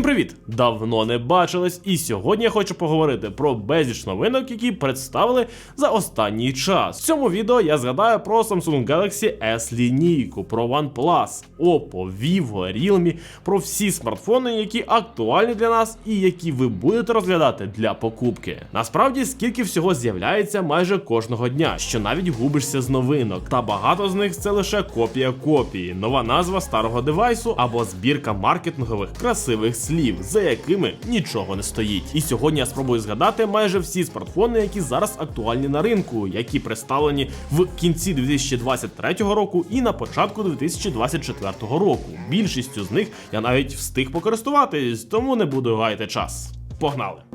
Всім привіт! Давно не бачились, і сьогодні я хочу поговорити про безліч новинок, які представили за останній час. В цьому відео я згадаю про Samsung Galaxy S лінійку, про OnePlus, Oppo, Vivo, Realme, про всі смартфони, які актуальні для нас і які ви будете розглядати для покупки. Насправді, скільки всього з'являється майже кожного дня, що навіть губишся з новинок, та багато з них це лише копія копії, нова назва старого девайсу або збірка маркетингових красивих слів, за якими нічого не стоїть. І сьогодні я спробую згадати майже всі смартфони, які зараз актуальні на ринку, які представлені в кінці 2023 року і на початку 2024 року. Більшістю з них я навіть встиг покористуватись, тому не буду гаяти час. Погнали!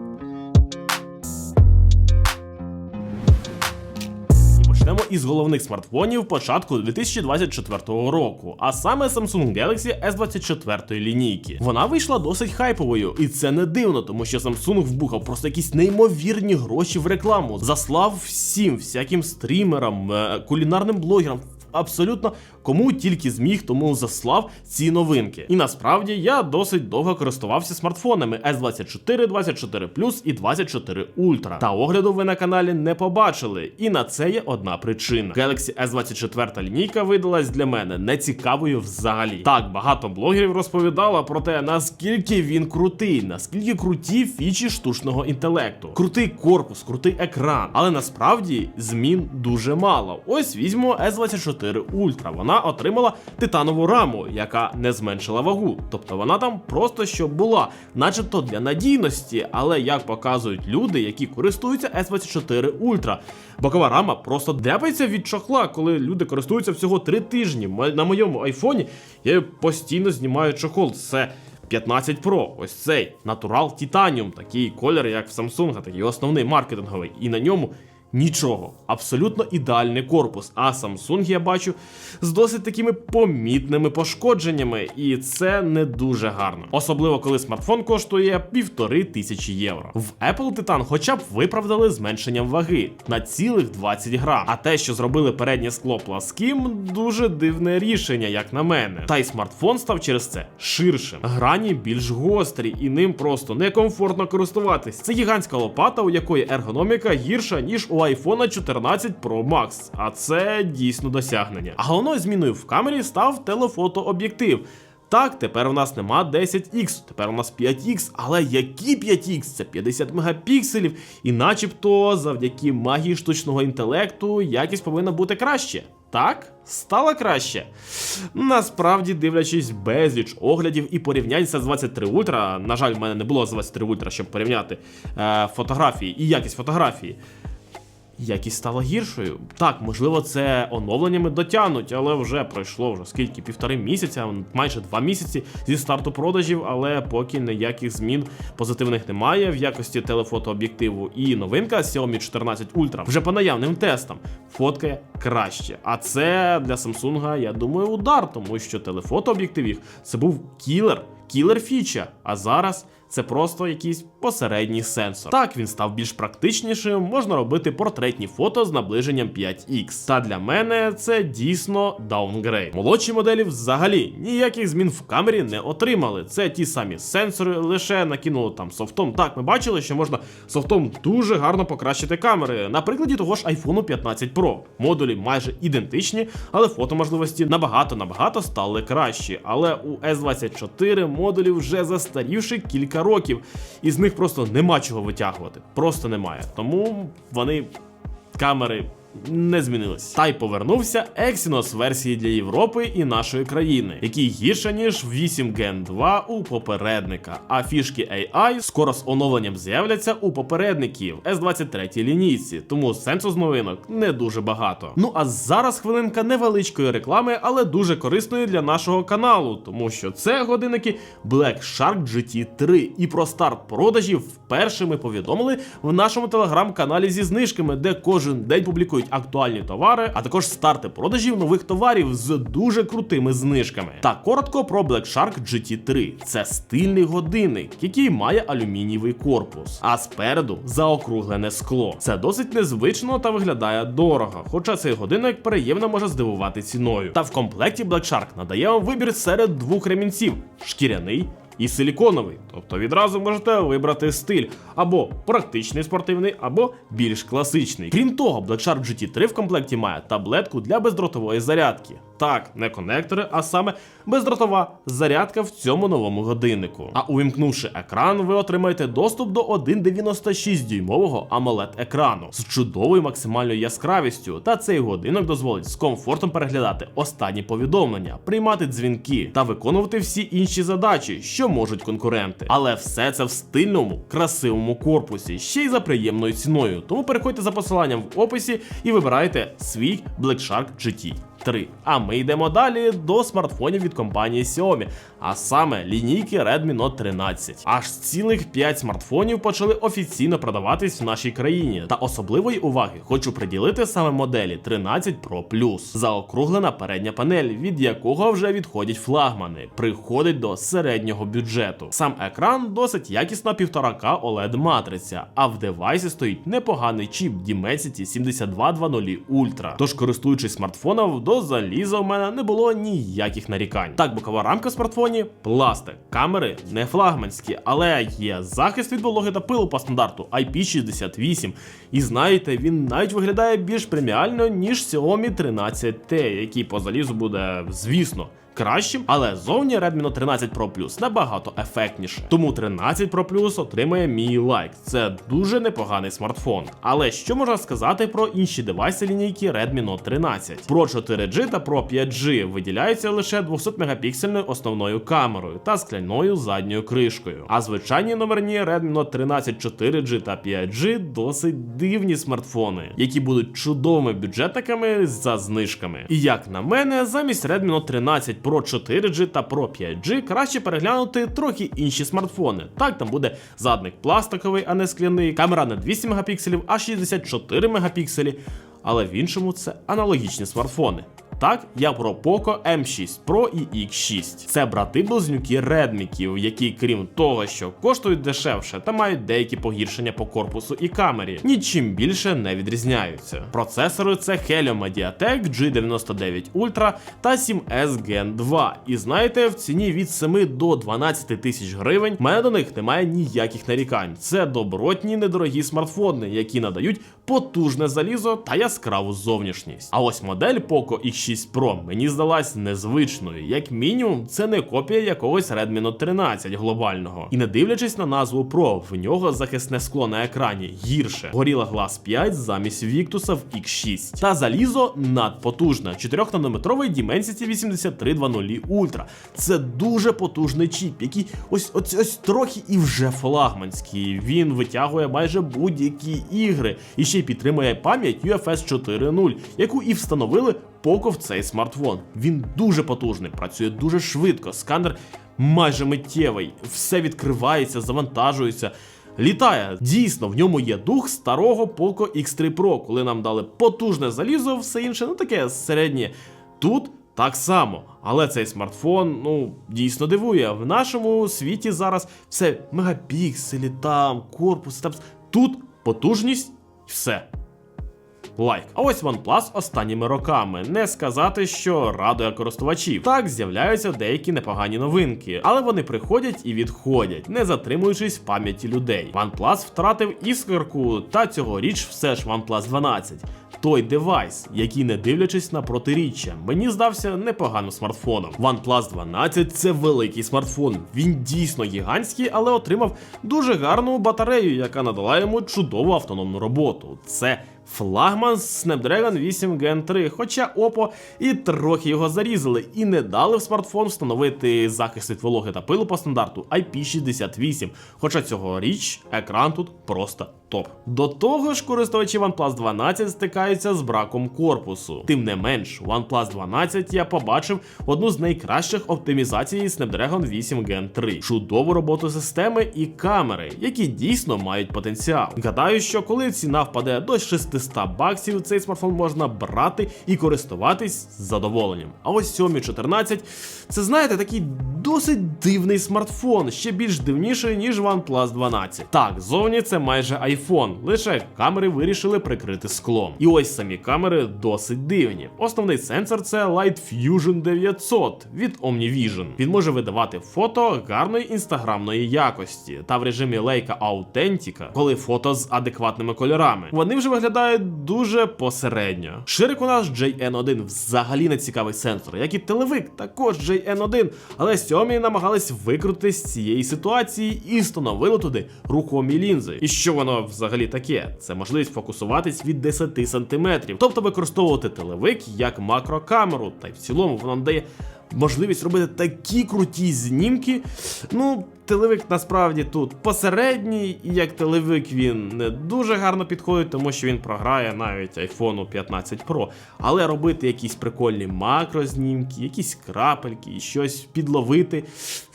Почнемо із головних смартфонів початку 2024 року, а саме Samsung Galaxy S24 лінійки. Вона вийшла досить хайповою, і це не дивно, тому що Samsung вбухав просто якісь неймовірні гроші в рекламу. Заслав всім, всяким стрімерам, е, кулінарним блогерам. Абсолютно кому тільки зміг, тому заслав ці новинки. І насправді я досить довго користувався смартфонами S24, 24 і 24 Ultra. Та огляду ви на каналі не побачили. І на це є одна причина. Galaxy S24 лінійка видалась для мене нецікавою взагалі. Так, багато блогерів розповідало про те, наскільки він крутий, наскільки круті фічі штучного інтелекту. Крутий корпус, крутий екран. Але насправді змін дуже мало. Ось візьмемо S24 Ultra. Вона отримала титанову раму, яка не зменшила вагу. Тобто вона там просто що була, начебто для надійності, але як показують люди, які користуються S24 Ultra, бокова рама просто дряпається від чохла, коли люди користуються всього 3 тижні. На моєму айфоні я постійно знімаю чохол. Це 15 Pro, ось цей Natural Titanium, такий колір, як в Samsung, такий основний маркетинговий, і на ньому. Нічого, абсолютно ідеальний корпус. А Samsung я бачу з досить такими помітними пошкодженнями, і це не дуже гарно. Особливо коли смартфон коштує півтори тисячі євро. В Apple Titan хоча б виправдали зменшенням ваги на цілих 20 грам. А те, що зробили переднє скло пласким, дуже дивне рішення, як на мене. Та й смартфон став через це ширшим. Грані більш гострі, і ним просто некомфортно користуватись. Це гігантська лопата, у якої ергономіка гірша, ніж у iPhone 14 Pro Max. А це дійсно досягнення. А головною зміною в камері став телефотооб'єктив. Так, тепер у нас нема 10X, тепер у нас 5X, але які 5X? Це 50 мегапікселів, і начебто завдяки магії штучного інтелекту якість повинна бути краще. Так, стало краще. Насправді, дивлячись безліч оглядів і порівнянь з 23 Ultra, на жаль, в мене не було з 23 Ultra, щоб порівняти е, фотографії і якість фотографії. Якість стала гіршою. Так, можливо, це оновленнями дотягнуть, але вже пройшло вже скільки півтори місяця, майже два місяці зі старту продажів, але поки ніяких змін позитивних немає в якості телефотооб'єктиву. І новинка Xiaomi 14 Ultra вже по наявним тестам фоткає краще. А це для Samsung, я думаю, удар, тому що телефотооб'єктив їх це був кілер, кілер фіча. А зараз це просто якийсь посередній сенсор. Так, він став більш практичнішим, можна робити портретні фото з наближенням 5X. Та для мене це дійсно даунгрейд. Молодші моделі взагалі ніяких змін в камері не отримали. Це ті самі сенсори, лише накинули там софтом. Так, ми бачили, що можна софтом дуже гарно покращити камери. На прикладі того ж iPhone 15 Pro. Модулі майже ідентичні, але фотоможливості набагато набагато стали кращі. Але у S24 модулі вже застарівши кілька років, і з них просто нема чого витягувати. Просто немає. Тому вони камери. Не змінились. Та й повернувся Exynos версії для Європи і нашої країни, який гірше ніж 8 Gen 2 у попередника. А фішки AI скоро з оновленням з'являться у попередників S23 лінійці, тому сенсу з новинок не дуже багато. Ну а зараз хвилинка невеличкої реклами, але дуже корисної для нашого каналу, тому що це годинники Black Shark GT3. І про старт продажів вперше ми повідомили в нашому телеграм-каналі зі знижками, де кожен день публікують актуальні товари, а також старти продажів нових товарів з дуже крутими знижками. Та коротко про Black Shark GT3. Це стильний годинник, який має алюмінієвий корпус, а спереду заокруглене скло. Це досить незвично та виглядає дорого. Хоча цей годинник приємно може здивувати ціною. Та в комплекті Black Shark надає вам вибір серед двох ремінців: шкіряний і силіконовий. Тобто відразу можете вибрати стиль або практичний спортивний, або більш класичний. Крім того, Black Shark GT3 в комплекті має таблетку для бездротової зарядки. Так, не конектори, а саме бездротова зарядка в цьому новому годиннику. А увімкнувши екран, ви отримаєте доступ до 1,96 дюймового amoled екрану з чудовою максимальною яскравістю. Та цей годинок дозволить з комфортом переглядати останні повідомлення, приймати дзвінки та виконувати всі інші задачі, що можуть конкуренти. Але все це в стильному, красивому корпусі, ще й за приємною ціною. Тому переходьте за посиланням в описі і вибирайте свій Black Shark GT. 3. А ми йдемо далі до смартфонів від компанії Xiaomi, а саме лінійки Redmi Note 13. Аж цілих 5 смартфонів почали офіційно продаватись в нашій країні. Та особливої уваги хочу приділити саме моделі 13 Pro Plus. Заокруглена передня панель, від якого вже відходять флагмани, приходить до середнього бюджету. Сам екран досить якісна 1,5К OLED матриця, а в девайсі стоїть непоганий чіп Dimensity 7220 Ultra. Тож, користуючись смартфоном, до заліза у мене не було ніяких нарікань. Так, бокова рамка в смартфоні пластик. Камери не флагманські, але є захист від вологи та пилу по стандарту IP68. І знаєте, він навіть виглядає більш преміально, ніж Xiaomi 13T, який по залізу буде, звісно. Кращим, але зовні Redmi Note 13 Pro Plus набагато ефектніше. Тому 13 Pro Plus отримає мій лайк. Це дуже непоганий смартфон. Але що можна сказати про інші девайси лінійки Redmi Note 13? Pro 4G та Pro 5G виділяються лише 200 мегапіксельною основною камерою та скляною задньою кришкою. А звичайні номерні Redmi Note 13 4G та 5G досить дивні смартфони, які будуть чудовими бюджетниками за знижками. І як на мене, замість Redmi Note 13 Pro 4G та Pro 5G краще переглянути трохи інші смартфони. Так, там буде задник пластиковий, а не скляний, камера не 200 мегапікселів, а 64 мегапікселі. Але в іншому це аналогічні смартфони. Так, я про Poco M6 Pro і X6. Це брати-близнюки редміків, які, крім того, що коштують дешевше та мають деякі погіршення по корпусу і камері, нічим більше не відрізняються. Процесори це Helio Mediatek G99 Ultra та 7S Gen 2. І знаєте, в ціні від 7 до 12 тисяч гривень в мене до них немає ніяких нарікань. Це добротні недорогі смартфони, які надають потужне залізо та яскраву зовнішність. А ось модель Poco X6 Pro мені здалась незвичною. Як мінімум, це не копія якогось Redmi Note 13 глобального. І не дивлячись на назву Pro, в нього захисне скло на екрані гірше. Горіла Glass 5 замість Victus в X6. Та залізо надпотужне. 4-нанометровий Dimensity 8320 Ultra. Це дуже потужний чіп, який ось ось, ось трохи і вже флагманський. Він витягує майже будь-які ігри і ще й підтримує пам'ять UFS 4.0, яку і встановили Poco в цей смартфон. Він дуже потужний, працює дуже швидко. Сканер майже миттєвий, все відкривається, завантажується. Літає. Dійсно, в ньому є дух старого Poco X3 Pro, коли нам дали потужне залізо, все інше, ну таке середнє. Тут так само. Але цей смартфон, ну, дійсно дивує. В нашому світі зараз все мегапікселі, там, корпус, там. Тут потужність все. Лайк. А ось OnePlus останніми роками. Не сказати, що радує користувачів. Так з'являються деякі непогані новинки, але вони приходять і відходять, не затримуючись в пам'яті людей. OnePlus втратив іскорку, та цьогоріч все ж OnePlus 12. Той девайс, який, не дивлячись на протиріччя, мені здався непоганим смартфоном. OnePlus 12 це великий смартфон. Він дійсно гігантський, але отримав дуже гарну батарею, яка надала йому чудову автономну роботу. Це Флагман Snapdragon 8 Gen 3, хоча Oppo і трохи його зарізали і не дали в смартфон встановити захист від вологи та пилу по стандарту IP68. Хоча цьогоріч екран тут просто топ. До того ж, користувачі OnePlus 12 стикаються з браком корпусу. Тим не менш, OnePlus 12 я побачив одну з найкращих оптимізацій Snapdragon 8 Gen 3, чудову роботу системи і камери, які дійсно мають потенціал. Гадаю, що коли ціна впаде до 600 баксів, цей смартфон можна брати і користуватись з задоволенням. А ось Xiaomi 14 це знаєте такий досить дивний смартфон, ще більш дивніший, ніж OnePlus 12. Так, зовні це майже iPhone iPhone, лише камери вирішили прикрити склом. І ось самі камери досить дивні. Основний сенсор це Light Fusion 900 від OmniVision. Він може видавати фото гарної інстаграмної якості та в режимі Leica Authentica, коли фото з адекватними кольорами. Вони вже виглядають дуже посередньо. Ширик у нас JN1 взагалі не цікавий сенсор, як і телевик, також JN1, але Xiaomi намагались викрути з цієї ситуації і встановили туди рухомі лінзи. І що воно взагалі таке? Це можливість фокусуватись від 10 см, тобто використовувати телевик як макрокамеру, та й в цілому воно дає можливість робити такі круті знімки. Ну, телевик насправді тут посередній, і як телевик він не дуже гарно підходить, тому що він програє навіть iPhone 15 Pro. Але робити якісь прикольні макрознімки, якісь крапельки, щось підловити,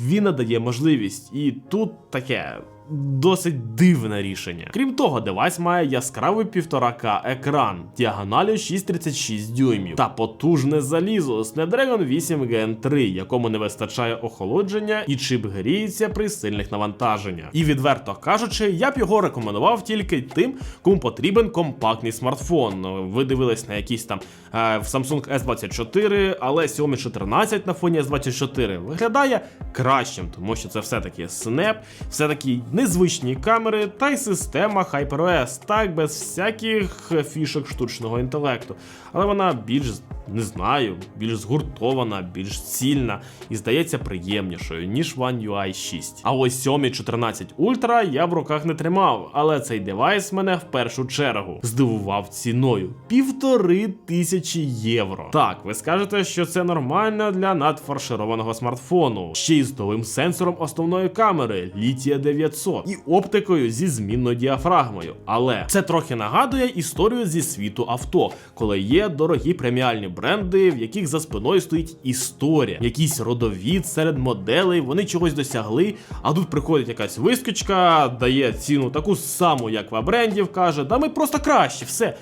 він надає можливість. І тут таке. Досить дивне рішення. Крім того, девайс має яскравий 1,5К екран, діагоналю 6,36 дюймів та потужне залізо Snapdragon 8 Gen 3, якому не вистачає охолодження і чип гріється при сильних навантаженнях. І відверто кажучи, я б його рекомендував тільки тим, кому потрібен компактний смартфон. Ви дивились на якийсь там е, в Samsung S24, але Xiaomi 14 на фоні S24 виглядає кращим, тому що це все-таки Snap, все-таки незвичні камери та й система HyperOS, так без всяких фішок штучного інтелекту. Але вона більш не знаю, більш згуртована, більш цільна і здається приємнішою, ніж One UI 6. А ось Xiaomi 14 Ultra я в руках не тримав, але цей девайс мене в першу чергу здивував ціною півтори тисячі євро. Так, ви скажете, що це нормально для надфаршированого смартфону, ще й з новим сенсором основної камери Litia 900 і оптикою зі змінною діафрагмою. Але це трохи нагадує історію зі світу авто, коли є дорогі преміальні бренди, в яких за спиною стоїть історія, якийсь родовід серед моделей, вони чогось досягли. А тут приходить якась вискочка, дає ціну таку саму, як в брендів, каже, да ми просто краще, все.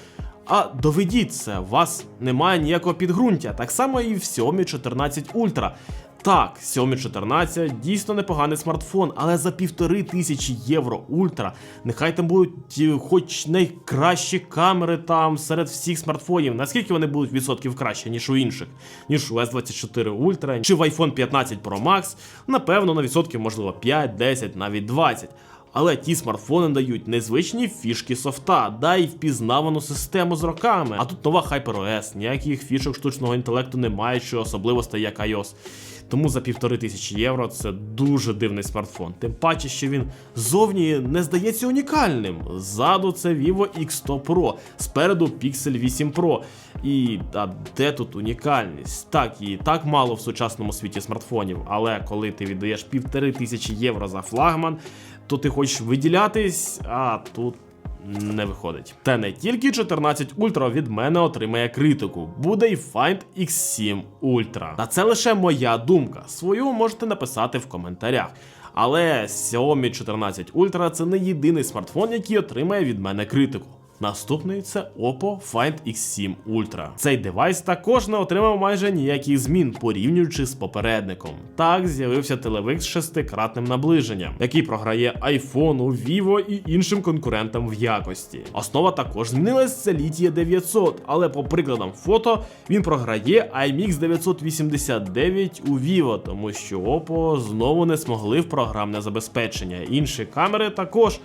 А доведіть це, у вас немає ніякого підґрунтя. Так само і в Xiaomi 14 Ultra. Так, Xiaomi 14 дійсно непоганий смартфон, але за півтори тисячі євро Ультра. Нехай там будуть е, хоч найкращі камери там серед всіх смартфонів. Наскільки вони будуть відсотків краще, ніж у інших, ніж у S24 Ultra, чи в iPhone 15 Pro Max, напевно, на відсотків можливо 5, 10, навіть 20. Але ті смартфони дають незвичні фішки софта, да й впізнавану систему з роками. А тут нова HyperOS, ніяких фішок штучного інтелекту немає, що особливостей як iOS. Тому за півтори тисячі євро це дуже дивний смартфон. Тим паче, що він зовні не здається унікальним. Ззаду це Vivo X100 Pro, спереду Pixel 8 Pro. І а де тут унікальність? Так, і так мало в сучасному світі смартфонів, але коли ти віддаєш півтори тисячі євро за флагман, то ти хочеш виділятись, а тут. Не виходить. Та не тільки 14 Ultra від мене отримає критику, буде й Find X7 Ultra. Та це лише моя думка. Свою можете написати в коментарях. Але Xiaomi 14 Ultra це не єдиний смартфон, який отримає від мене критику. Наступний це Oppo Find X7 Ultra. Цей девайс також не отримав майже ніяких змін, порівнюючи з попередником. Так з'явився телевик з шестикратним наближенням, який програє iPhone, Vivo і іншим конкурентам в якості. Основа також змінилась це Litia 900, але по прикладам фото він програє IMX 989 у Vivo, тому що Oppo знову не змогли в програмне забезпечення. Інші камери також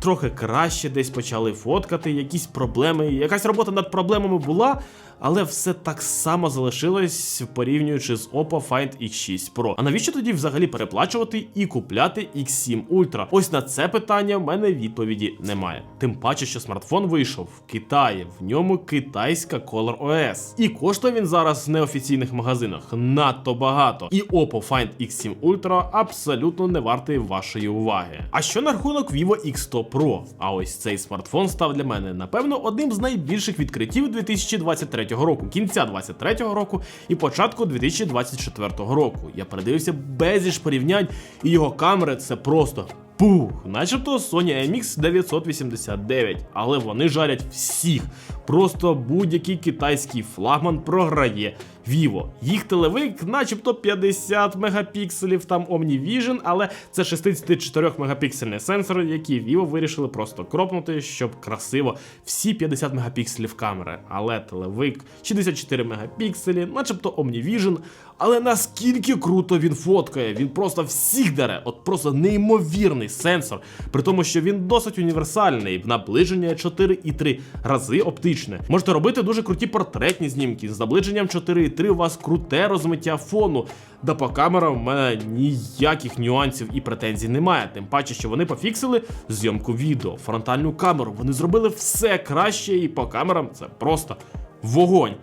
трохи краще десь почали фоткати, якісь проблеми. Якась робота над проблемами була, але все так само залишилось порівнюючи з Oppo Find X6 Pro. А навіщо тоді взагалі переплачувати і купляти X7 Ultra? Ось на це питання в мене відповіді немає. Тим паче, що смартфон вийшов в Китаї, в ньому китайська Color OS. І коштує він зараз в неофіційних магазинах надто багато. І Oppo Find X7 Ultra абсолютно не вартий вашої уваги. А що на рахунок Vivo X100 Pro? А ось цей смартфон став для мене, напевно, одним з найбільших відкриттів 2023 року, кінця 2023 року і початку 2024 року. Я передивився безліч порівнянь, і його камери це просто. Пух, начебто Sony MX 989, але вони жарять всіх. Просто будь-який китайський флагман програє. Vivo. Їх телевик, начебто 50 мегапікселів, там OmniVision, але це 64 мегапіксельний сенсор, який Vivo вирішили просто кропнути, щоб красиво всі 50 мегапікселів камери. Але телевик 64 мегапікселі, начебто OmniVision, але наскільки круто він фоткає, він просто всіх дере, от просто неймовірний сенсор, при тому, що він досить універсальний, наближення 4,3 рази оптичне. Можете робити дуже круті портретні знімки з наближенням 4,3 у вас круте розмиття фону. Да по камерам в мене ніяких нюансів і претензій немає. Тим паче, що вони пофіксили зйомку відео, фронтальну камеру. Вони зробили все краще, і по камерам це просто вогонь.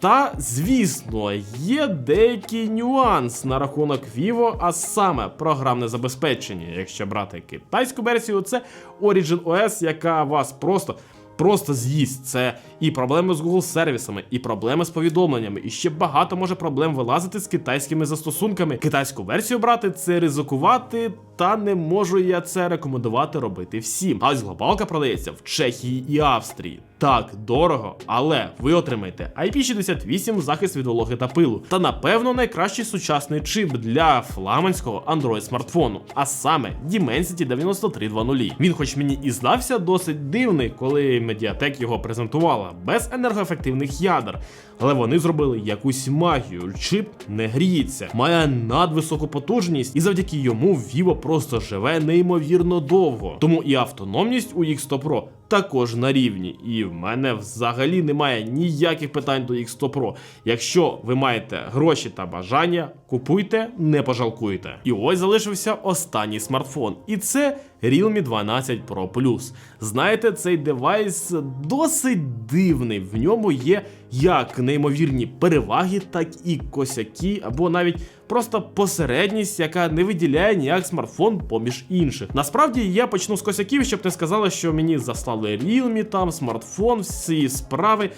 Та, звісно, є деякий нюанс на рахунок Vivo, а саме програмне забезпечення. Якщо брати китайську версію, це Origin OS, яка вас просто. Просто з'їсть це і проблеми з Google сервісами, і проблеми з повідомленнями, і ще багато може проблем вилазити з китайськими застосунками. Китайську версію брати це ризикувати, та не можу я це рекомендувати робити всім. А ось глобалка продається в Чехії і Австрії. Так, дорого, але ви отримаєте IP68 захист від вологи та пилу. Та напевно найкращий сучасний чип для фламандського Android смартфону, а саме Dimensity 9320. Він, хоч мені і здався досить дивний, коли Mediatek його презентувала, без енергоефективних ядер. Але вони зробили якусь магію. Чип не гріється, має надвисоку потужність, і завдяки йому Vivo просто живе неймовірно довго. Тому і автономність у X100 Pro також на рівні. І в мене взагалі немає ніяких питань до X100 Pro. Якщо ви маєте гроші та бажання, купуйте, не пожалкуйте. І ось залишився останній смартфон. І це Realme 12 Pro Plus. Знаєте, цей девайс досить дивний. В ньому є як неймовірні переваги, так і косяки, або навіть просто посередність, яка не виділяє ніяк смартфон поміж інших. Насправді я почну з косяків, щоб не сказали, що мені заслали Realme, там смартфон, всі справи.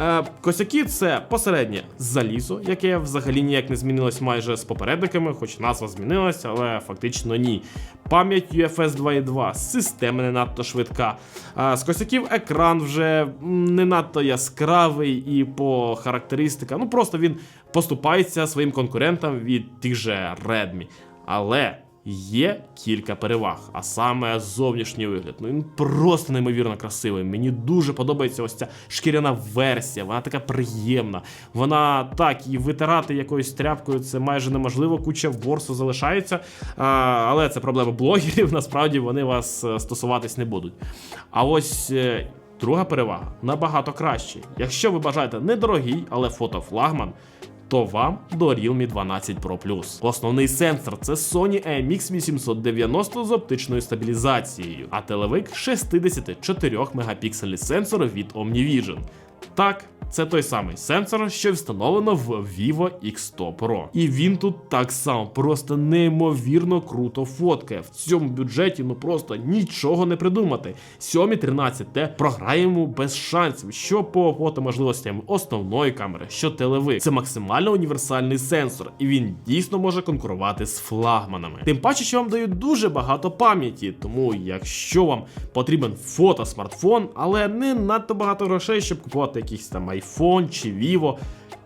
Е, косяки це посереднє залізо, яке взагалі ніяк не змінилось майже з попередниками, хоч назва змінилася, але фактично ні. Пам'ять UFS 2.2, система не надто швидка. А, з косяків екран вже не надто яскравий і по характеристикам. Ну просто він поступається своїм конкурентам від тих же Redmi. Але є кілька переваг, а саме зовнішній вигляд. Ну він просто неймовірно красивий. Мені дуже подобається ось ця шкіряна версія. Вона така приємна. Вона так і витирати якоюсь тряпкою це майже неможливо. Куча ворсу залишається. А, але це проблема блогерів. Насправді вони вас е, стосуватись не будуть. А ось. е, Друга перевага набагато краще. Якщо ви бажаєте недорогий, але фотофлагман, то вам до Realme 12 Pro Plus. Основний сенсор це Sony AMX 890 з оптичною стабілізацією, а телевик 64 мегапіксельний сенсор від OmniVision. Так, це той самий сенсор, що встановлено в Vivo X100 Pro. І він тут так само просто неймовірно круто фоткає. В цьому бюджеті ну просто нічого не придумати. Xiaomi 13T програємо без шансів, що по фотоможливостям основної камери, що телевик. Це максимально універсальний сенсор, і він дійсно може конкурувати з флагманами. Тим паче, що вам дають дуже багато пам'яті, тому якщо вам потрібен фотосмартфон, але не надто багато грошей, щоб купувати якийсь там iPhone чи Vivo.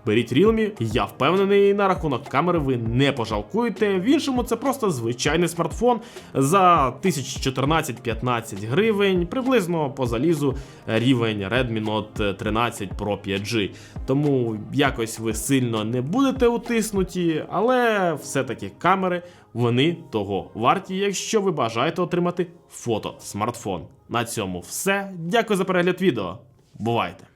Беріть Realme, я впевнений, на рахунок камери ви не пожалкуєте. В іншому це просто звичайний смартфон за 1014-15 гривень, приблизно по залізу рівень Redmi Note 13 Pro 5G. Тому якось ви сильно не будете утиснуті, але все-таки камери вони того варті, якщо ви бажаєте отримати фото смартфон. На цьому все. Дякую за перегляд відео. Бувайте!